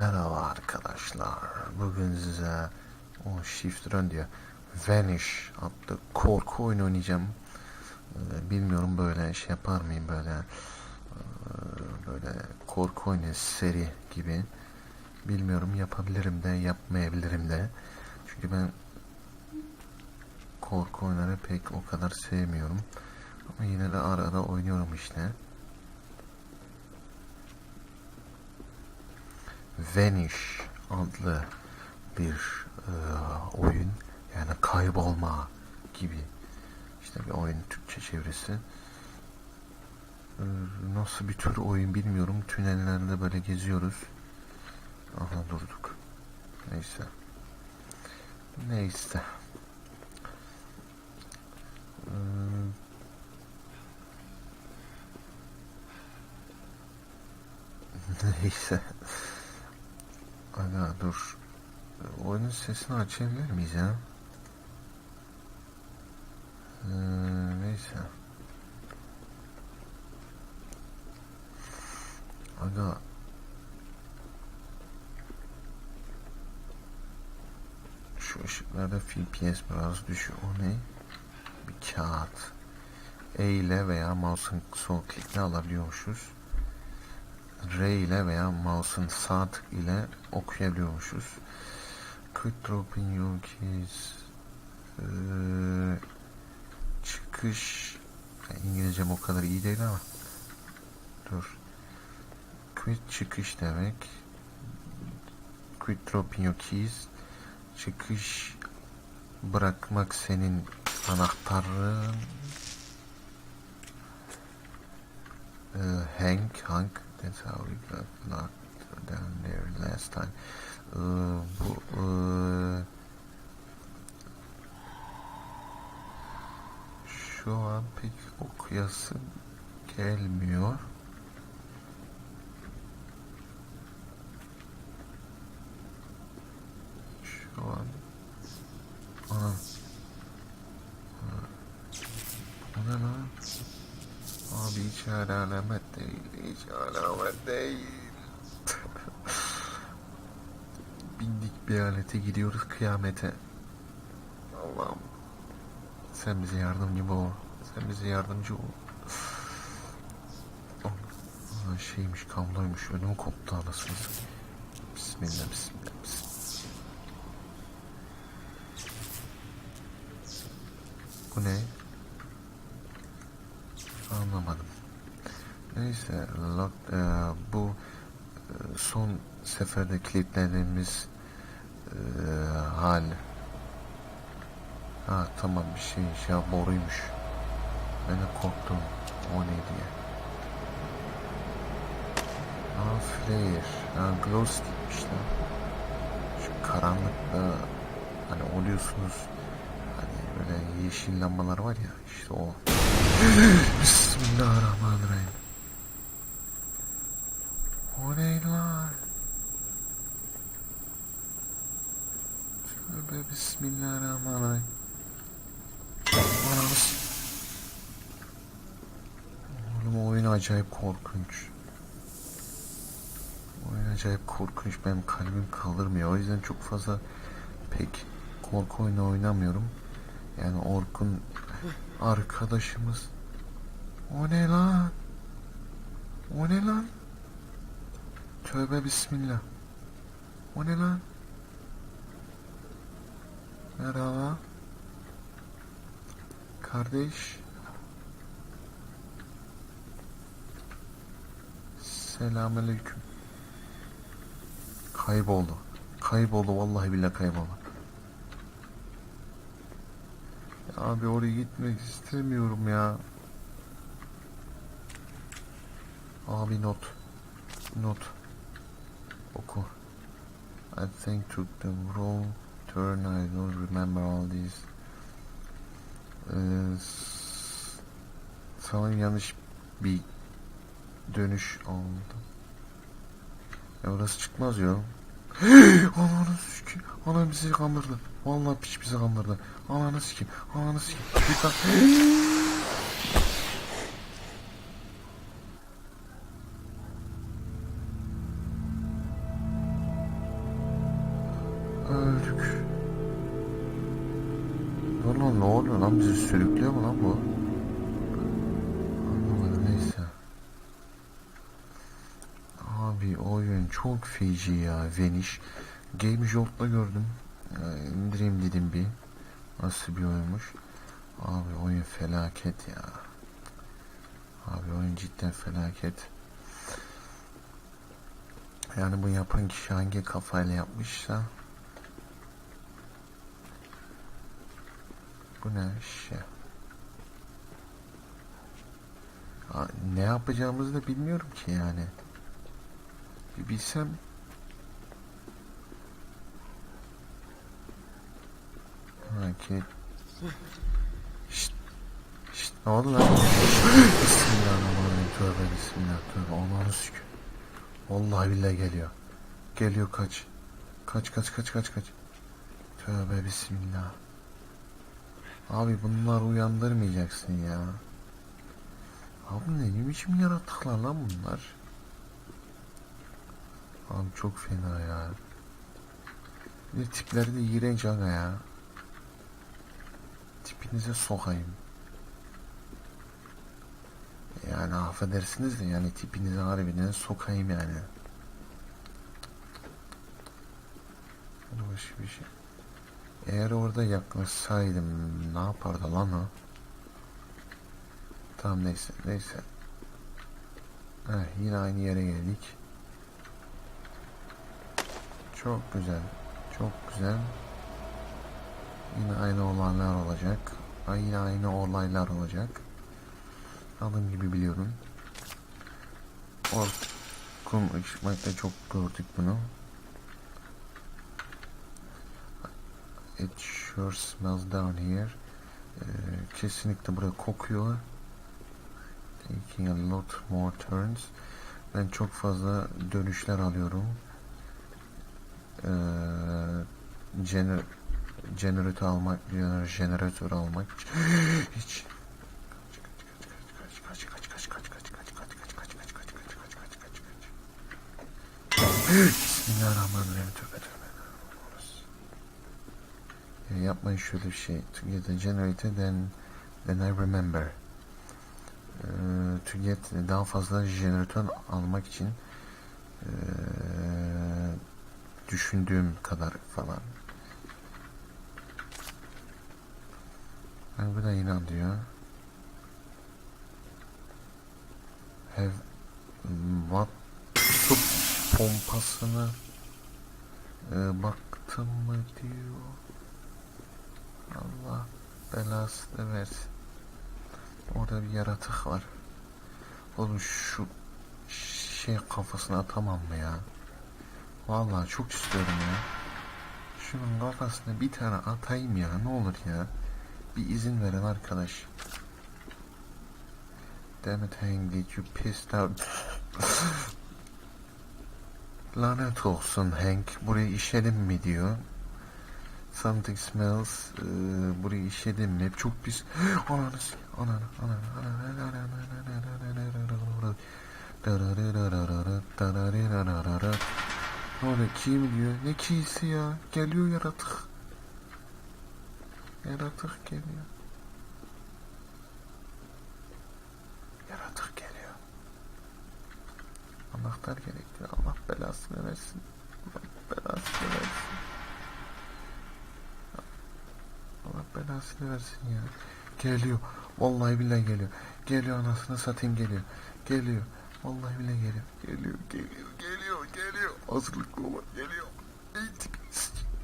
Merhaba arkadaşlar. Bugün size o Shift Run diyor. Vanish adlı korku oyunu oynayacağım. Ee, bilmiyorum böyle şey yapar mıyım böyle ee, böyle korku oyunu seri gibi. Bilmiyorum yapabilirim de yapmayabilirim de. Çünkü ben korku oyunları pek o kadar sevmiyorum. Ama yine de ara ara oynuyorum işte. Vanish adlı bir e, oyun. Yani kaybolma gibi. İşte bir oyun Türkçe çevirisi. E, nasıl bir tür oyun bilmiyorum. Tünellerde böyle geziyoruz. Aha durduk. Neyse. Neyse. E, neyse Aga dur. Oyunun sesini açabilir miyiz ya? Ee, neyse. Aga. Şu ışıklarda FPS biraz düşüyor. O ne? Bir kağıt. E ile veya mouse'un sol klikle alabiliyormuşuz. R ile veya mouse'un sağ tık ile okuyabiliyormuşuz. Quick drop your keys. Ee, çıkış İngilizcem o kadar iyi değil ama dur. Quit çıkış demek. Quit drop your keys. Çıkış bırakmak senin anahtarın. Ee, hang, hang. That's how we got locked down there last time. Ee, bu ee, şu an pek okuyası gelmiyor. Şu an Ana. Bu ne lan? Abi hiç alamet değil, hiç alamet değil. Bindik bir alete gidiyoruz kıyamete. Allah'ım. Sen bize yardımcı ol. Sen bize yardımcı ol. Aa, şeymiş kabloymuş ödüm koptu anasını. Bismillah bismillah bismillah. Bu ne? Neyse lock, e, bu e, son seferde kilitlediğimiz e, hal. Ha tamam bir şey şey boruymuş. Ben de korktum. O ne diye. Ha flare. Ha glow stickmiş lan. Şu karanlıkta hani oluyorsunuz hani böyle yeşil lambalar var ya işte o. Bismillahirrahmanirrahim. O ne lan? Tövbe bismillahirrahmanirrahim. Anamız. Oğlum oyun acayip korkunç. Oyun acayip korkunç. Benim kalbim kaldırmıyor. O yüzden çok fazla pek korku oyunu oynamıyorum. Yani Orkun arkadaşımız. O ne lan? O ne lan? Tövbe bismillah. O ne lan? Merhaba. Kardeş. Selamünaleyküm. Kayboldu. Kayboldu vallahi billahi kayboldu. Ya abi oraya gitmek istemiyorum ya. Abi not. Not. Oku. I think took the wrong turn. I don't remember all these. Ee, sanırım yanlış bir dönüş oldu. Ya orası çıkmaz ya. Ananı sikeyim. Anam bizi kandırdı. Vallahi piç bizi kandırdı. Ananı sikeyim. Ananı sikeyim. Bir tane... Abi oyun çok feci ya Vanish. Game Jolt'ta gördüm. Ya, indireyim dedim bir. Nasıl bir oyunmuş. Abi oyun felaket ya. Abi oyun cidden felaket. Yani bu yapan kişi hangi kafayla yapmışsa Bu ne şey? Ne yapacağımızı da bilmiyorum ki yani. Bir bilsem. Ha ki Şşt ne oldu lan? Bismillahirrahmanirrahim. Tövbe bismillah tövbe. Allah'ını sükür Vallahi billahi geliyor. Geliyor kaç. Kaç kaç kaç kaç kaç. Tövbe bismillah. Abi bunlar uyandırmayacaksın ya. Abi ne biçim yaratıklar lan bunlar? Abi çok fena ya. Bir de tipleri de iğrenç aga ya. Tipinize sokayım. Yani affedersiniz de yani tipinize harbiden sokayım yani. Boş bir şey. Eğer orada yaklaşsaydım ne yapardı lan o? Tamam neyse neyse. Heh, yine aynı yere geldik. Çok güzel. Çok güzel. Yine aynı olaylar olacak. Yine aynı olaylar olacak. Adım gibi biliyorum. Orkun Işmak'ta çok gördük bunu. It sure smells down here. Ee, kesinlikle buraya kokuyor. Taking a lot more turns. Ben çok fazla dönüşler alıyorum. Ee, e, jener, almak, jener, jeneratör almak hiç Bismillahirrahmanirrahim tövbe tövbe. Ya yapmayın şöyle bir şey. To get a generator then, then I remember. Ee, to get daha fazla jeneratör almak için ee, düşündüğüm kadar falan. Yani bu da inan diyor. Have what su pompasını ee, baktım mı diyor. Allah belasını versin. Orada bir yaratık var. Oğlum şu şey kafasına atamam mı ya? Vallahi çok istiyorum ya. Şunun kafasına bir tane atayım ya ne olur ya. Bir izin verin arkadaş. Damn it Hank did you pissed out. Lanet olsun Hank burayı işelim mi diyor. Something smells. Ee, burayı işedim mi? Çok pis. Ananı s- ananı ananı ananı Ne oluyor? Kim diyor? Ne kiysi ya? Geliyor yaratık. Yaratık geliyor. Yaratık geliyor. Anahtar gerekiyor. Allah belasını versin. Allah belasını versin. Allah belasını versin ya. Geliyor. Vallahi billahi geliyor. Geliyor anasını satayım geliyor. Geliyor. Vallahi billahi. Geliyor, geliyor, geliyor, geliyor. Hazırlıklı olun. Geliyor. Ey, tip,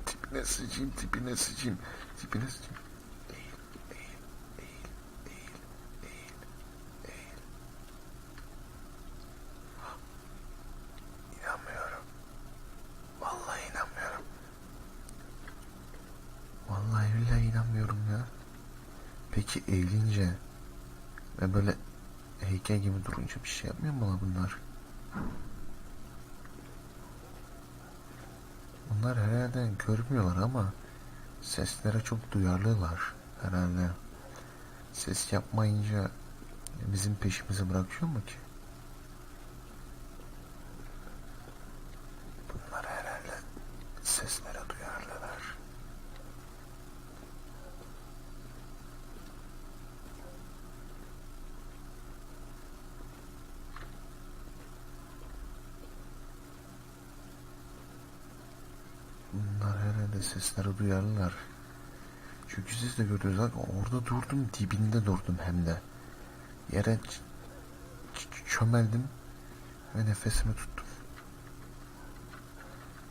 tipine sıçayım, tipine sıçayım. Tipine sıçayım. Peki eğilince ve böyle heykel gibi durunca bir şey yapmıyor mu bunlar? Bunlar herhalde görmüyorlar ama seslere çok duyarlılar herhalde. Ses yapmayınca bizim peşimizi bırakıyor mu ki? Bunlar herhalde seslere duyarlı. Herhalde sesleri duyarlar. Çünkü siz de gördünüz orada durdum dibinde durdum hem de. Yere çömeldim ve nefesimi tuttum.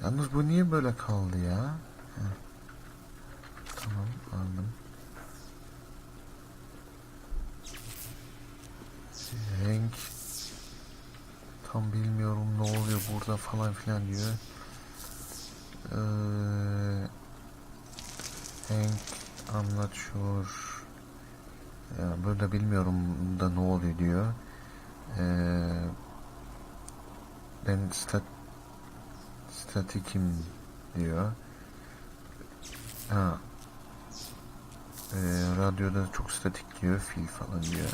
Yalnız bu niye böyle kaldı ya? Heh. Tamam aldım. Renk tam bilmiyorum ne oluyor burada falan filan diyor. Ee, Hank anlatıyor. Ya burada bilmiyorum da ne oluyor diyor. Ee, ben stat statikim diyor. Ha. Ee, radyoda çok statik diyor, fil falan diyor.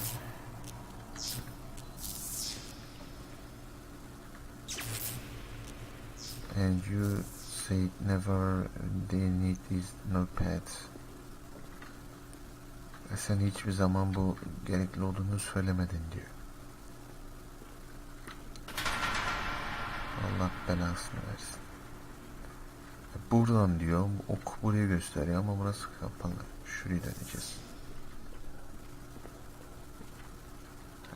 And you said never they need these notepads. Ve sen hiçbir zaman bu gerekli olduğunu söylemedin diyor. Allah belasını versin. Buradan diyor, ok buraya gösteriyor ama burası kapalı. Şuraya döneceğiz.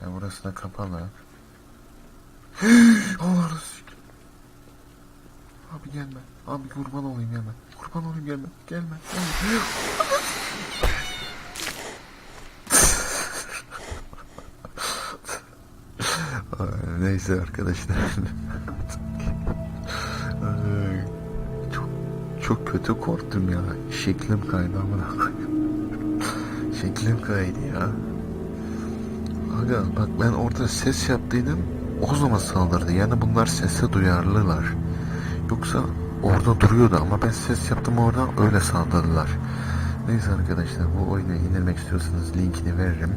Ya burası da kapalı. Allah Abi gelme. Abi kurban olayım gelme. Kurban olayım gelme. Gelme. gelme. Neyse arkadaşlar. Çok çok kötü korktum ya. Şeklim kaydı amına. Şeklim kaydı ya. Aga bak ben orada ses yaptıydım. O zaman saldırdı. Yani bunlar sese duyarlılar. Yoksa orada duruyordu ama ben ses yaptım orada öyle saldırdılar. Neyse arkadaşlar bu oyuna indirmek istiyorsanız linkini veririm.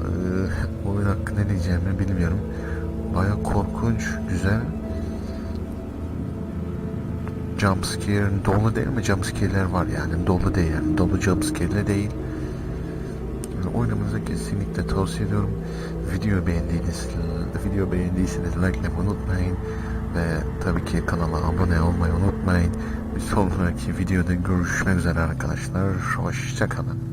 Ee, oyun hakkında ne diyeceğimi bilmiyorum. Baya korkunç, güzel. Jumpscare dolu değil mi? Jumpscare'ler var yani. Dolu değil yani. Dolu jumpscare'le değil. Yani oynamanızı kesinlikle tavsiye ediyorum. Video beğendiyseniz, video beğendiyseniz like unutmayın. Ve tabii ki kanala abone olmayı unutmayın. Bir sonraki videoda görüşmek üzere arkadaşlar. Hoşçakalın.